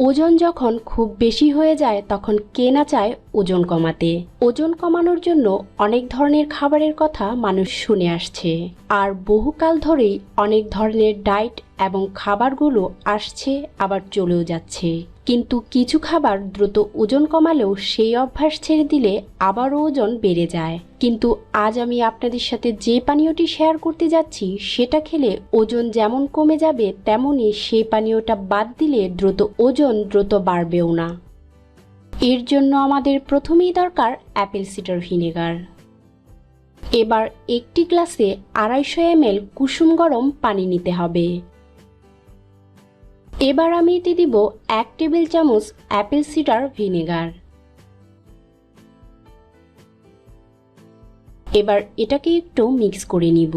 ওজন যখন খুব বেশি হয়ে যায়, তখন কে না চায় ওজন কমাতে। ওজন কমানোর জন্য অনেক ধরনের খাবারের কথা মানুষ শুনে আসছে। আর বহুকাল ধরেই অনেক ধরনের ডায়েট এবং খাবারগুলো আসছে, আবার চলেও যাচ্ছে। কিন্তু কিছু খাবার দ্রুত ওজন কমালেও সেই অভ্যাস ছেড়ে দিলে আবারও ওজন বেড়ে যায়। কিন্তু আজ আমি আপনাদের সাথে যে পানীয়টি শেয়ার করতে যাচ্ছি, সেটা খেলে ওজন যেমন কমে যাবে তেমনই সেই পানীয়টা বাদ দিলে দ্রুত ওজন দ্রুত বাড়বেও না। এর জন্য আমাদের প্রথমেই দরকার অ্যাপেল সিডার ভিনেগার। এবার একটি গ্লাসে আড়াইশো এমএল কুসুম গরম পানি নিতে হবে। এবার আমি এতে দিব এক টেবিল চামচ অ্যাপেল সিডার ভিনেগার। এবার এটাকে একটু মিক্স করে নিব।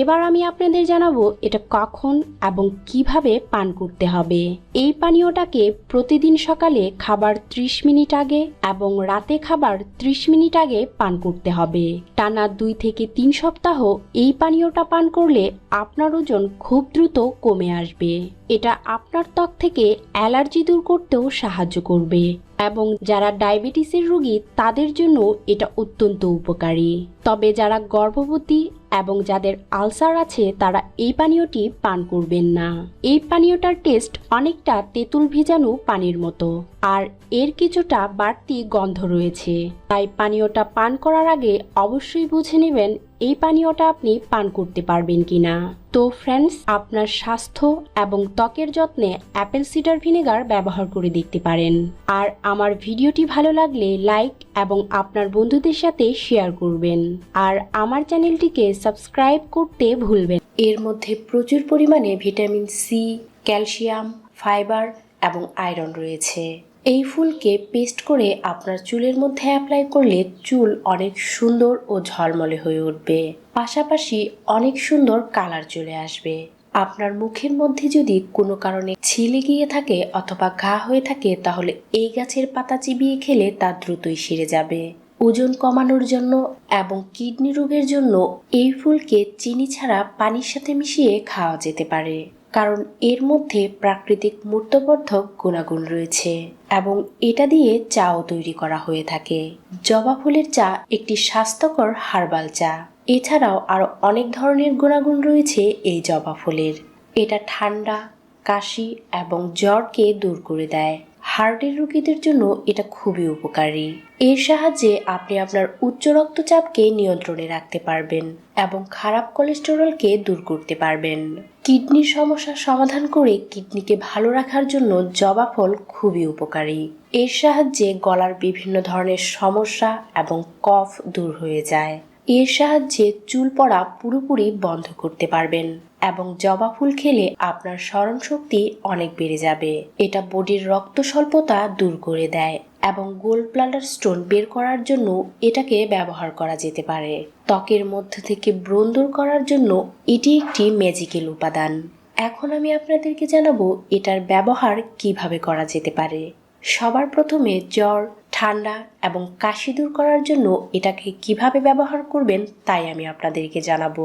এবার আমি আপনাদের জানাব এটা কখন এবং কীভাবে পান করতে হবে। এই পানীয়টাকে প্রতিদিন সকালে খাবার 30 মিনিট আগে এবং রাতে খাবার 30 মিনিট আগে পান করতে হবে। টানা দুই থেকে তিন সপ্তাহ এই পানীয়টা পান করলে আপনার ওজন খুব দ্রুত কমে আসবে। এটা আপনার ত্বক থেকে অ্যালার্জি দূর করতেও সাহায্য করবে। এবং যারা ডায়াবেটিসের রোগী, তাদের জন্য এটা অত্যন্ত উপকারী। তবে যারা গর্ভবতী এবং যাদের আলসার আছে, তারা এই পানীয়টি পান করবেন না। এই পানীয়টার টেস্ট অনেকটা তেঁতুল ভেজানো পানির মতো, আর এর কিছুটা বাড়তি গন্ধ রয়েছে। তাই পানীয়টা পান করার আগে অবশ্যই বুঝে নেবেন এই পানীয়টা আপনি পান করতে পারবেন কিনা? তো ফ্রেন্ডস আপনার স্বাস্থ্য এবং ত্বকের যত্নে অ্যাপেল সিডার ভিনেগার ব্যবহার করে দেখতে পারেন। আর আমার ভিডিওটি ভালো লাগলে লাইক এবং আপনার বন্ধুদের সাথে শেয়ার করবেন। আর আমার চ্যানেলটিকে সাবস্ক্রাইব করতে ভুলবেন এর মধ্যে প্রচুর পরিমাণে ভিটামিন সি ক্যালসিয়াম ফাইবার এবং আয়রন রয়েছে। এই ফুলকে পেস্ট করে আপনার চুলের মধ্যে অ্যাপ্লাই করলে চুল অনেক সুন্দর ও ঝলমলে হয়ে উঠবে। পাশাপাশি অনেক সুন্দর কালার চলে আসবে। আপনার মুখের মধ্যে যদি কোনো কারণে ছিলে গিয়ে থাকে অথবা ঘা হয়ে থাকে, তাহলে এই গাছের পাতা চিবিয়ে খেলে তা দ্রুতই সেরে যাবে। ওজন কমানোর জন্য এবং কিডনি রোগের জন্য এই ফুলকে চিনি ছাড়া পানির সাথে মিশিয়ে খাওয়া যেতে পারে। কারণ এর মধ্যে প্রাকৃতিক মূর্তবর্ধক গুণাগুণ রয়েছে এবং এটা দিয়ে চাও তৈরি করা হয়ে থাকে। জবা ফুলের চা একটি স্বাস্থ্যকর হার্বাল চা। এছাড়াও আরও অনেক ধরনের গুণাগুণ রয়েছে এই জবা ফুলের। এটা ঠান্ডা, কাশি এবং জ্বরকে দূর করে দেয়। হার্টের রোগীদের জন্য এটা খুবই উপকারী। এর সাহায্যে আপনি আপনার উচ্চ রক্তচাপকে নিয়ন্ত্রণে রাখতে পারবেন এবং খারাপ কোলেস্টেরলকে দূর করতে পারবেন। কিডনির সমস্যা সমাধান করে কিডনিকে ভালো রাখার জন্য জবা ফল খুবই উপকারী। এর সাহায্যে গলার বিভিন্ন ধরনের সমস্যা এবং কফ দূর হয়ে যায়। এর সাহায্যে চুল পড়া পুরোপুরি বন্ধ করতে পারবেন। এবং জবা ফুল খেলে আপনার স্মরণ শক্তি অনেক বেড়ে যাবে। এটা বডির রক্ত স্বল্পতা দূর করে দেয় এবং গোল্ড ব্লাডার স্টোন বের করার জন্য এটাকে ব্যবহার করা যেতে পারে। ত্বকের মধ্য থেকে ব্রণ দূর করার জন্য এটি একটি ম্যাজিক্যাল উপাদান। এখন আমি আপনাদেরকে জানাব এটার ব্যবহার কীভাবে করা যেতে পারে। সবার প্রথমে জ্বর, ঠান্ডা এবং কাশি দূর করার জন্য এটাকে কীভাবে ব্যবহার করবেন তাই আমি আপনাদেরকে জানাব।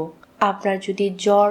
আপনার যদি জ্বর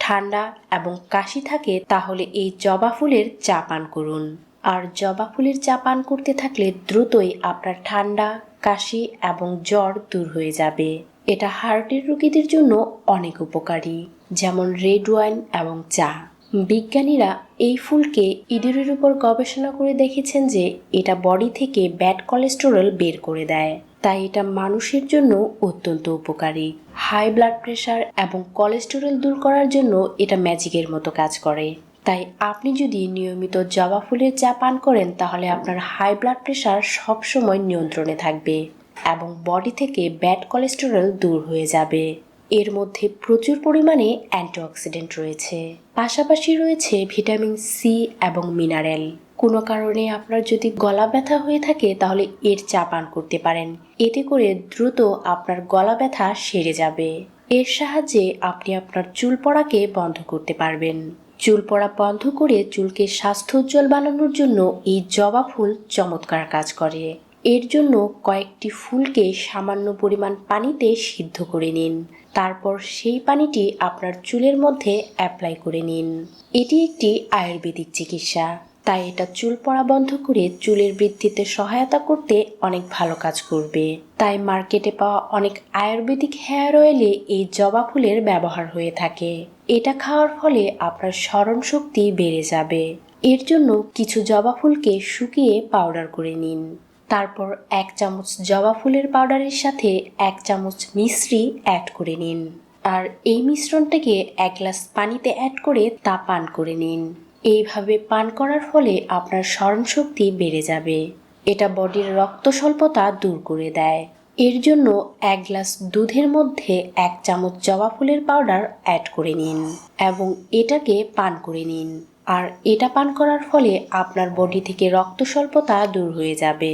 ঠান্ডা এবং কাশি থাকে, তাহলে এই জবা ফুলের চা পান করুন। আর জবা ফুলের চা পান করতে থাকলে দ্রুতই আপনার ঠান্ডা, কাশি এবং জ্বর দূর হয়ে যাবে। এটা হার্টের রোগীদের জন্য অনেক উপকারী, যেমন রেড ওয়াইন এবং চা। বিজ্ঞানীরা এই ফুলকে ইঁদুরের উপর গবেষণা করে দেখেছেন যে এটা বডি থেকে ব্যাড কোলেস্টেরল বের করে দেয়। তাই এটা মানুষের জন্য অত্যন্ত উপকারী। হাই ব্লাড প্রেশার এবং কোলেস্টেরল দূর করার জন্য এটা ম্যাজিকের মতো কাজ করে। তাই আপনি যদি নিয়মিত জবা ফুলের চা পান করেন, তাহলে আপনার হাই ব্লাড প্রেশার সবসময় নিয়ন্ত্রণে থাকবে এবং বডি থেকে ব্যাড কোলেস্টেরল দূর হয়ে যাবে। এর মধ্যে প্রচুর পরিমাণে অ্যান্টিঅক্সিডেন্ট রয়েছে। পাশাপাশি রয়েছে ভিটামিন সি এবং মিনারেল। কোনো কারণে আপনার যদি গলা ব্যথা হয়ে থাকে, তাহলে এর চা পান করতে পারেন। এতে করে দ্রুত আপনার গলা ব্যথা সেরে যাবে। এর সাহায্যে আপনি আপনার চুল পড়াকে বন্ধ করতে পারবেন। চুল পড়া বন্ধ করে চুলকে স্বাস্থ্য উজ্জ্বল বানানোর জন্য এই জবা ফুল চমৎকার কাজ করে। এর জন্য কয়েকটি ফুলকে সামান্য পরিমাণ পানিতে সিদ্ধ করে নিন। তারপর সেই পানিটি আপনার চুলের মধ্যে অ্যাপ্লাই করে নিন। এটি একটি আয়ুর্বেদিক চিকিৎসা, তাই এটা চুল পড়া বন্ধ করে চুলের বৃদ্ধিতে সহায়তা করতে অনেক ভালো কাজ করবে। তাই মার্কেটে পাওয়া অনেক আয়ুর্বেদিক হেয়ার অয়েলে এই জবা ফুলের ব্যবহার হয়ে থাকে। এটা খাওয়ার ফলে আপনার স্মরণ শক্তি বেড়ে যাবে। এর জন্য কিছু জবা ফুলকে শুকিয়ে পাউডার করে নিন। তারপর এক চামচ জবা ফুলের পাউডারের সাথে এক চামচ মিশ্রি অ্যাড করে নিন। আর এই মিশ্রণটাকে এক গ্লাস পানিতে অ্যাড করে তা পান করে নিন। এইভাবে পান করার ফলে আপনার স্মরণশক্তি বেড়ে যাবে। এটা বডির রক্ত স্বল্পতা দূর করে দেয়। এর জন্য এক গ্লাস দুধের মধ্যে এক চামচ জবা ফুলের পাউডার অ্যাড করে নিন এবং এটাকে পান করে নিন। আর এটা পান করার ফলে আপনার বডি থেকে রক্ত স্বল্পতা দূর হয়ে যাবে।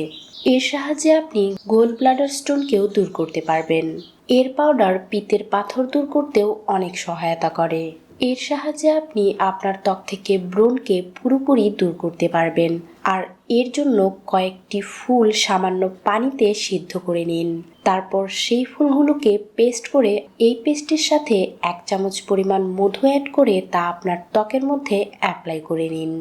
এর সাহায্যে আপনি গোল ব্লাডার স্টোনকেও দূর করতে পারবেন। এর পাউডার পিতের পাথর দূর করতেও অনেক সহায়তা করে। এর সাহায্যে আপনি আপনার ত্বক থেকে ব্রণকে পুরোপুরি দূর করতে পারবেন। আর এর জন্য কয়েকটি ফুল সামান্য পানিতে সিদ্ধ করে নিন। তারপর সেই ফুলগুলোকে পেস্ট করে এই পেস্টের সাথে এক চামচ পরিমাণ মধু অ্যাড করে তা আপনার ত্বকের মধ্যে অ্যাপ্লাই করে নিন।